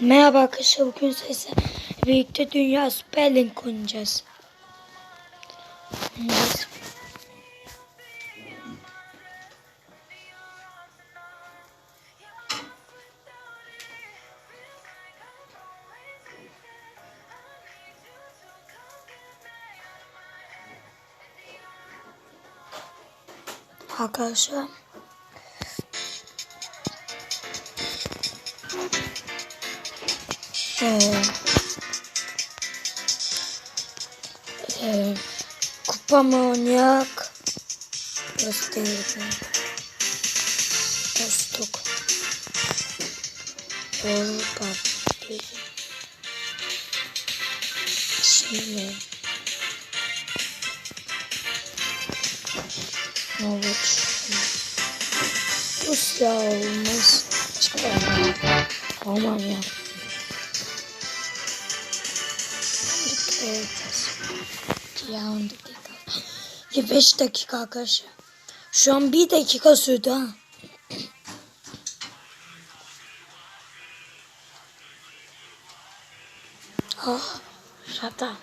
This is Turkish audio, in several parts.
Merhaba arkadaşlar bugün sizle birlikte Dünya Süper Lig oynayacağız. Oynayacağız. Arkadaşlar Э, купа маньяк. Растырка. Пять штук. Тоже папа. Сильная. Ну вот. Пусть Evet. Ya 10 dakika. Ya 5 dakika arkadaşlar. Şu an 1 dakika sürdü ha. Ah, şata.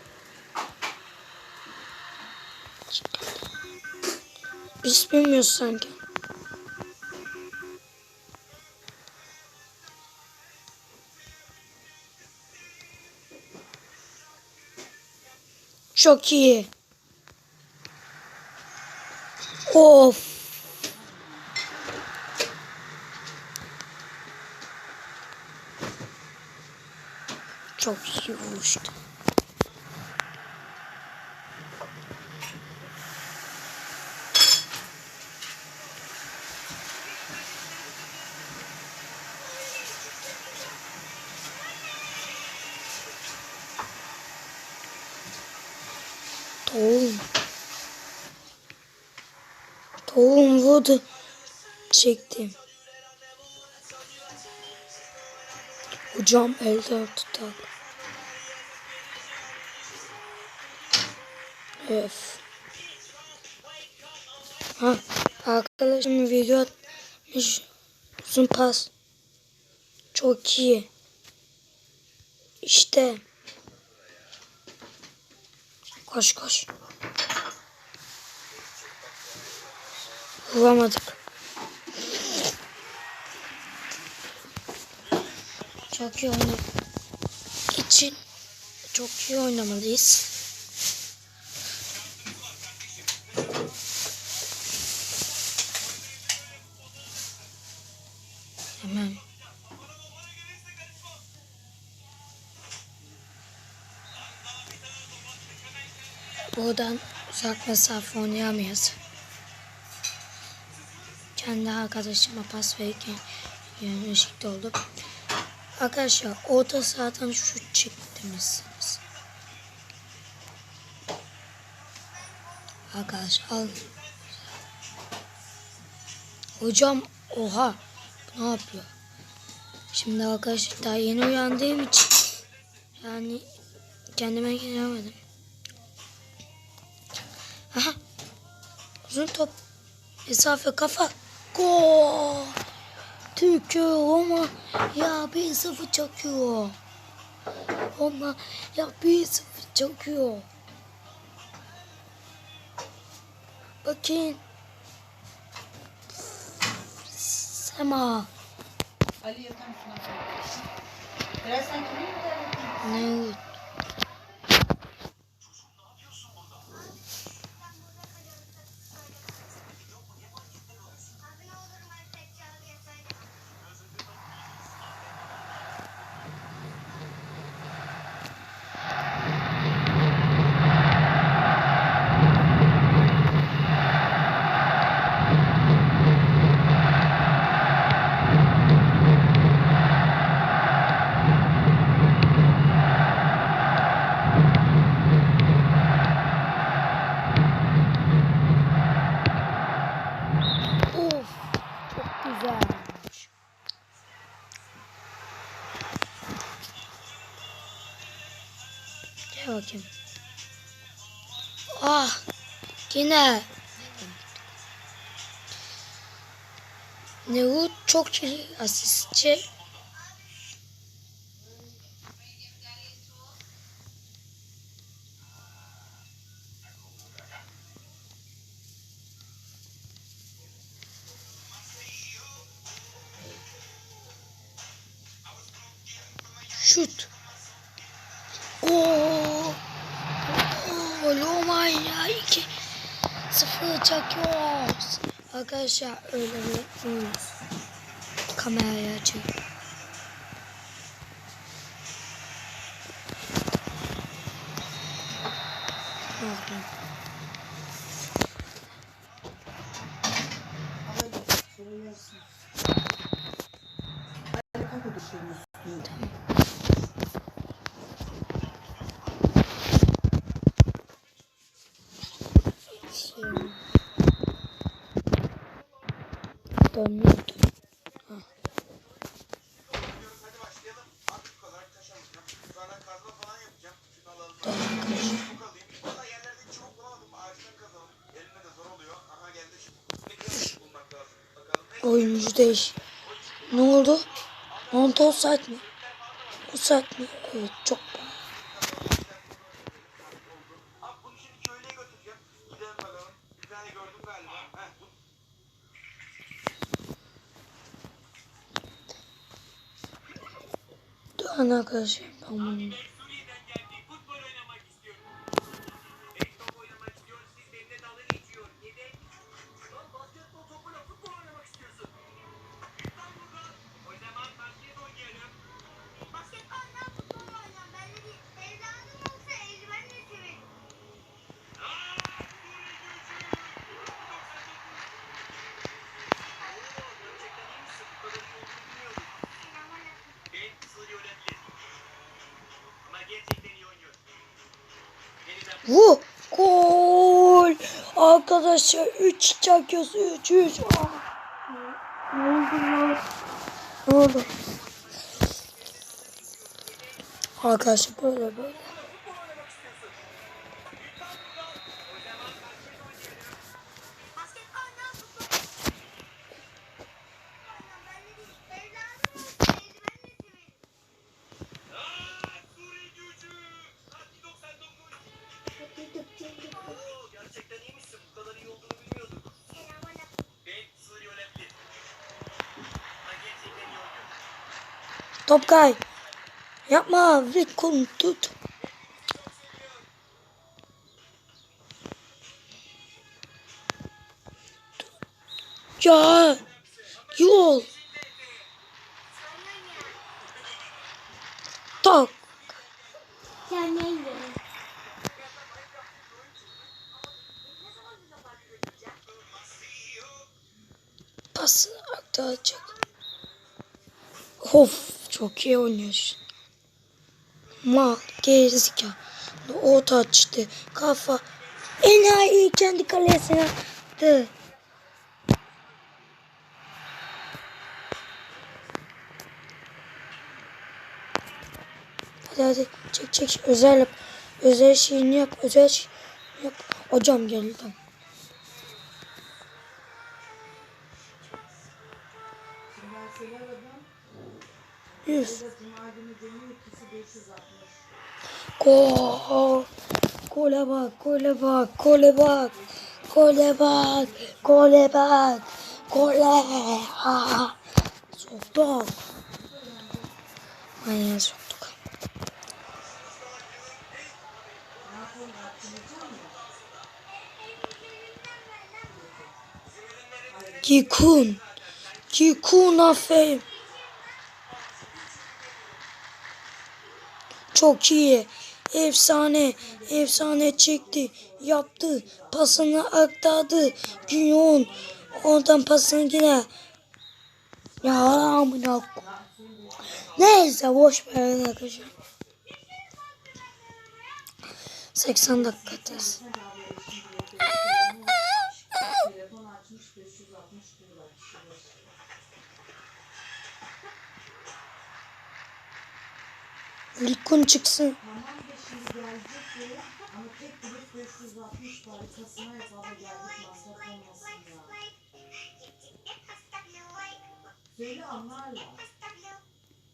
Biz bilmiyoruz sanki. Çok iyi. Of. Çok iyi vuruştu. Tohum. Tohum vurdu. Çektim. Hocam elde tutak. Öf. Ha, arkadaşım video atmış. Uzun pas. Çok iyi. İşte. Koş koş. Vuramadık. Çok iyi oynadık. için çok iyi oynamalıyız. Hemen. Buradan uzak mesafe oynayamayız. Kendi arkadaşıma pas verirken yanlışlıkla oldu. Arkadaşlar orta sahadan şut çektirmişsiniz. Arkadaşlar al. Hocam oha ne yapıyor? Şimdi arkadaşlar daha yeni uyandığım için yani kendime gelemedim. Aha. Uzun top. Mesafe kafa. Gol. Türkiye Roma ya 1-0 çakıyor. Roma ya 1-0 çakıyor. Bakın. Sema. Ali yatan şuna. Biraz sen kimi mi Ne? hakem. Ah yine. Nehu çok çirkin asistçi. Şut. sıfır çekiyoruz. Arkadaşlar öyle yapmıyoruz. Kamerayı açayım. Tamam. Oyuncu değiş. Ne oldu? Monte offside mi? Offside mi? Evet çok Abi bunu şimdi köylüye Vu! Gol! Arkadaşlar 3 çakıyoruz. 3 3. Ne oldu? Ne oldu? Arkadaşlar böyle böyle. Top kay. Yapma. Vikun tut. Ya. Yol. Tak. Pası aktaracak. Of çok iyi oynuyorsun. Mal gerizekalı. O taçtı. Kafa. Enayi kendi kalesine attı. Hadi hadi çek çek özel yap. Özel şeyini yap. Özel şey yap. Hocam geldi. 100. Gol. Gole bak, gole bak, gole bak. Gole bak, gole bak. Gole. Ha. Soktuk. Manyağı soktuk. Kikun. Kikun aferin. Çok iyi. Efsane. Efsane çekti. Yaptı. Pasını aktardı. Günyon. Oradan pasını yine. Ya amına Neyse boş ver arkadaşlar. 80 dakikadayız. Telefon olmasın ya. Söyle anlarlar.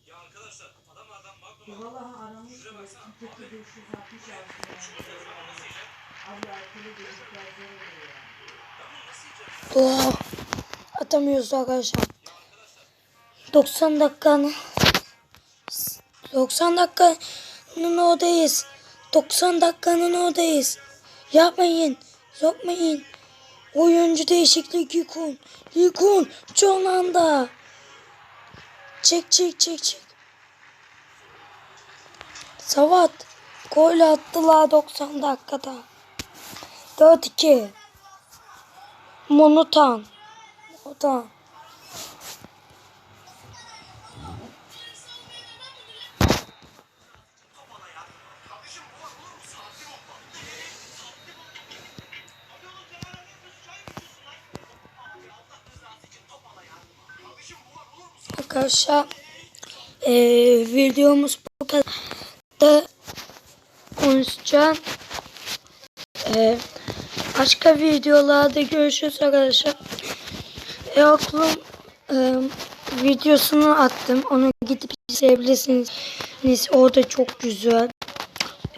Ya arkadaşlar adamlardan magnum Vallahi aramış bile. Teki 560 altına. Abi alkolu dedikler zor oluyor. Oh. Atamıyoruz arkadaşlar. 90 dakikanın 90 dakikanın oradayız. 90 dakikanın oradayız. Yapmayın. Sokmayın. Oyuncu değişiklik Yukun. Yukun son anda. Çek çek çek çek. Savat. Gol attılar 90 dakikada. 4-2. Monutan. Monutan. Arkadaşlar eee videomuz bu kadar da konuşacağım. Eee, başka videolarda görüşürüz arkadaşlar. E, okulun eee, videosunu attım. Onu gidip izleyebilirsiniz. Orada çok güzel.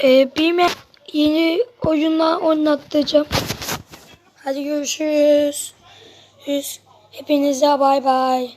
Eee bilmem yeni oyunlar oynatacağım. Hadi görüşürüz. Hepinize bay bay.